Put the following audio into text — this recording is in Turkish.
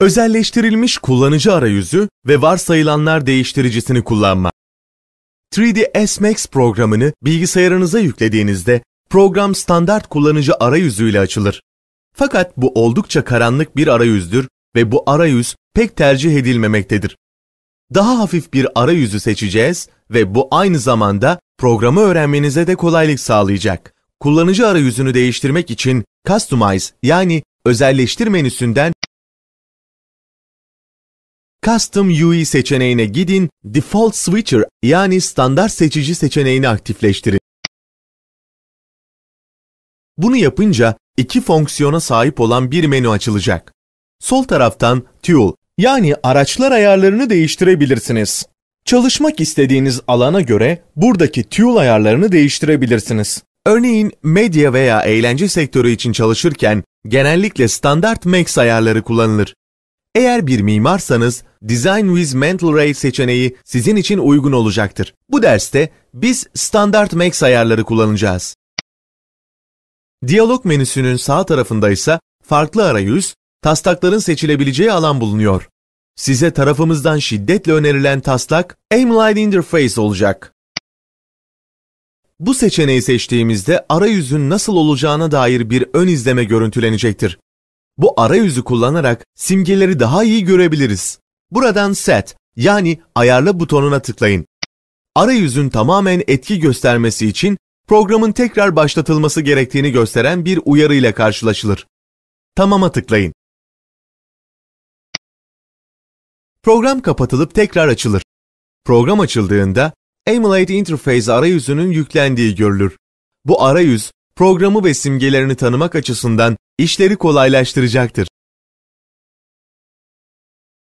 Özelleştirilmiş kullanıcı arayüzü ve varsayılanlar değiştiricisini kullanma. 3ds Max programını bilgisayarınıza yüklediğinizde program standart kullanıcı arayüzüyle açılır. Fakat bu oldukça karanlık bir arayüzdür ve bu arayüz pek tercih edilmemektedir. Daha hafif bir arayüzü seçeceğiz ve bu aynı zamanda programı öğrenmenize de kolaylık sağlayacak. Kullanıcı arayüzünü değiştirmek için Customize yani özelleştir menüsünden Custom UI seçeneğine gidin, Default Switcher yani standart seçici seçeneğini aktifleştirin. Bunu yapınca iki fonksiyona sahip olan bir menü açılacak. Sol taraftan Tool yani araçlar ayarlarını değiştirebilirsiniz. Çalışmak istediğiniz alana göre buradaki Tool ayarlarını değiştirebilirsiniz. Örneğin medya veya eğlence sektörü için çalışırken genellikle standart Max ayarları kullanılır. Eğer bir mimarsanız Design with Mental Ray seçeneği sizin için uygun olacaktır. Bu derste biz standart Max ayarları kullanacağız. Diyalog menüsünün sağ tarafında ise farklı arayüz, taslakların seçilebileceği alan bulunuyor. Size tarafımızdan şiddetle önerilen taslak Aimline Interface olacak. Bu seçeneği seçtiğimizde arayüzün nasıl olacağına dair bir ön izleme görüntülenecektir. Bu arayüzü kullanarak simgeleri daha iyi görebiliriz. Buradan Set yani ayarla butonuna tıklayın. Arayüzün tamamen etki göstermesi için programın tekrar başlatılması gerektiğini gösteren bir uyarı ile karşılaşılır. Tamam'a tıklayın. Program kapatılıp tekrar açılır. Program açıldığında Emulate Interface arayüzünün yüklendiği görülür. Bu arayüz, programı ve simgelerini tanımak açısından işleri kolaylaştıracaktır.